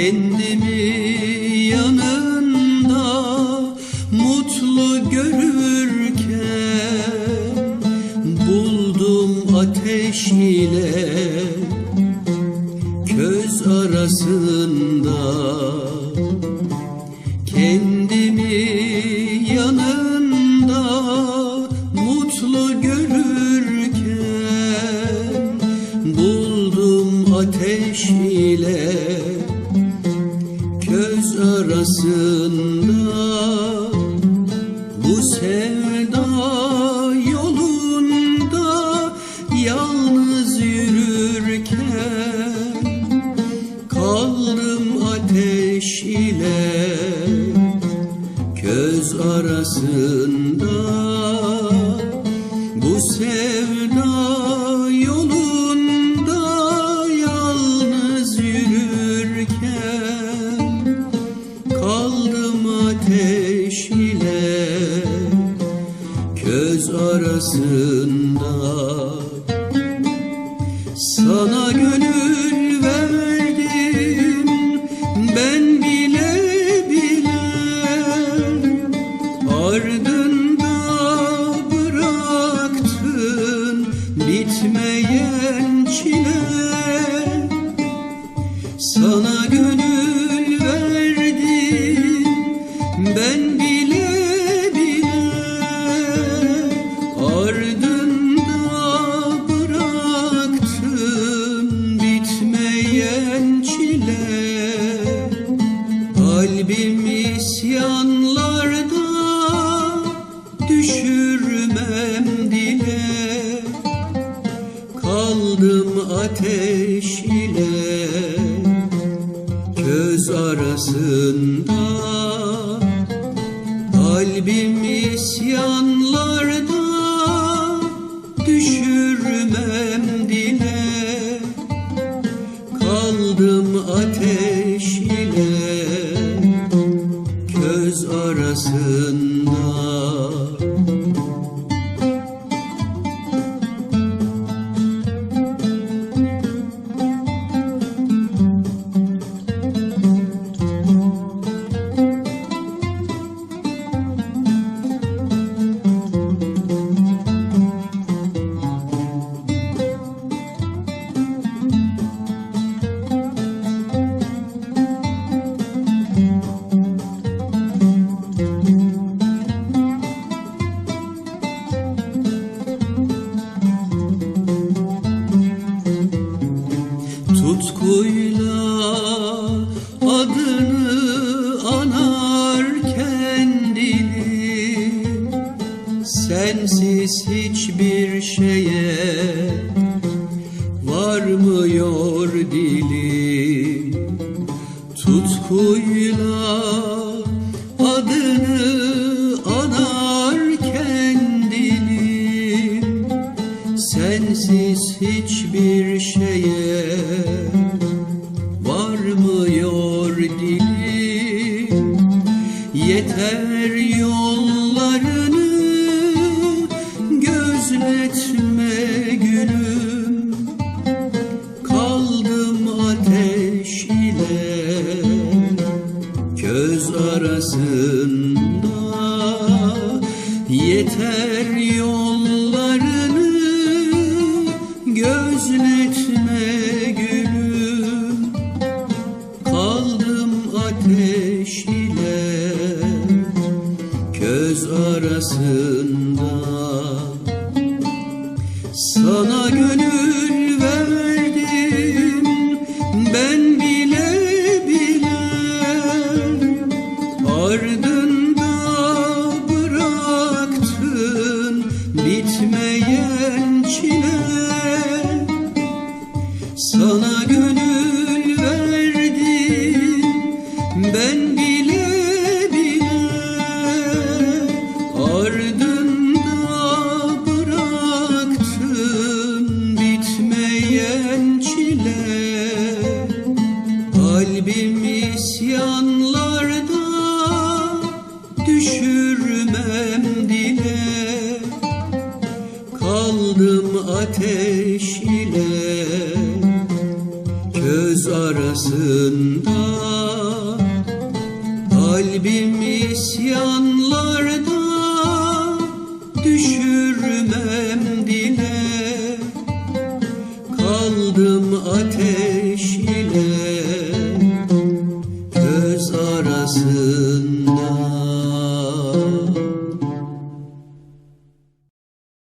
Kendimi yanında mutlu görürken Buldum ateş ile köz arasında. Kendimi yanında mutlu görürken Buldum ateş ile köz arasında Bu sevda yolunda yalnız yürürken Kaldım ateş ile köz arasında Bu sevda köz arasında sana arasında Kalbim isyanlarda düşürmem dile. Kaldım ateş ile köz arasında Tutkuyla adını anarken dilim Sensiz hiçbir şeye varmıyor Yeter yollarını köz arasında. Sana gönül verdim ben bile bile. Ardında bıraktın bitmeyen çile. Sana gönül Yandım ateş ile Köz arasında Kalbim isyanlarda Düşürmem dile. Kaldım ateş